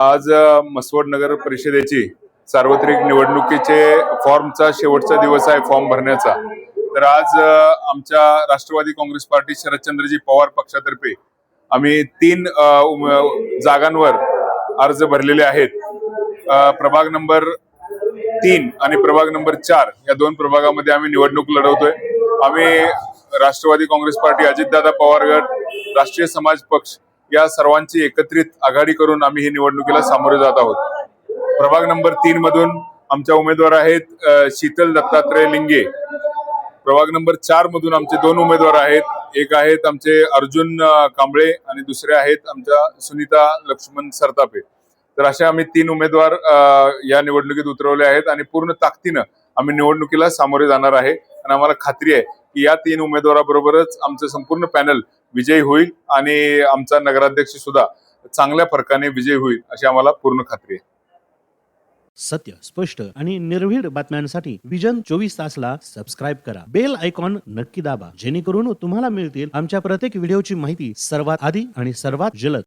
आज मसवड नगर परिषदेची सार्वत्रिक निवडणुकीचे फॉर्मचा शेवटचा दिवस आहे फॉर्म भरण्याचा. तर आज आमच्या राष्ट्रवादी काँग्रेस पार्टी शरदचंद्रजी पवार पक्षातर्फे आम्ही तीन जागांवर अर्ज भरलेले आहेत. प्रभाग नंबर तीन आणि प्रभाग नंबर चार या दोन प्रभागामध्ये आम्ही निवडणूक लढवतोय. आम्ही राष्ट्रवादी काँग्रेस पार्टी अजितदादा पवार गट राष्ट्रीय समाज पक्ष या सर्वांची एकत्रित आघाडी करून आम्ही ही निवडणुकीला सामोरे जात आहोत. प्रभाग नंबर तीन मधून आमच्या उमेदवार आहेत शीतल दत्तात्रय लिंगे. प्रभाग नंबर चार मधून आमचे दोन उमेदवार आहेत. एक आहेत आमचे अर्जुन कांबळे आणि दुसरे आहेत आमच्या सुनीता लक्ष्मण सरतापे. तर असे आम्ही तीन उमेदवार या निवडणुकीत उतरवले आहेत आणि पूर्ण ताकदीनं आम्ही निवडणुकीला सामोरे जाणार आहे. आणि आम्हाला खात्री आहे की या तीन उमेदवाराबरोबरच आमचं संपूर्ण पॅनल विजयी होईल आणि आमचा नगराध्यक्ष सुद्धा चांगल्या फरकाने विजयी होईल अशी आम्हाला पूर्ण खात्री आहे. सत्य स्पष्ट आणि निर्भीड बातम्यांसाठी विजन चोवीस तासला सबस्क्राईब करा. बेल आयकॉन नक्की दाबा. जेणेकरून तुम्हाला मिळतील आमच्या प्रत्येक व्हिडिओची माहिती सर्वात आधी आणि सर्वात जलद.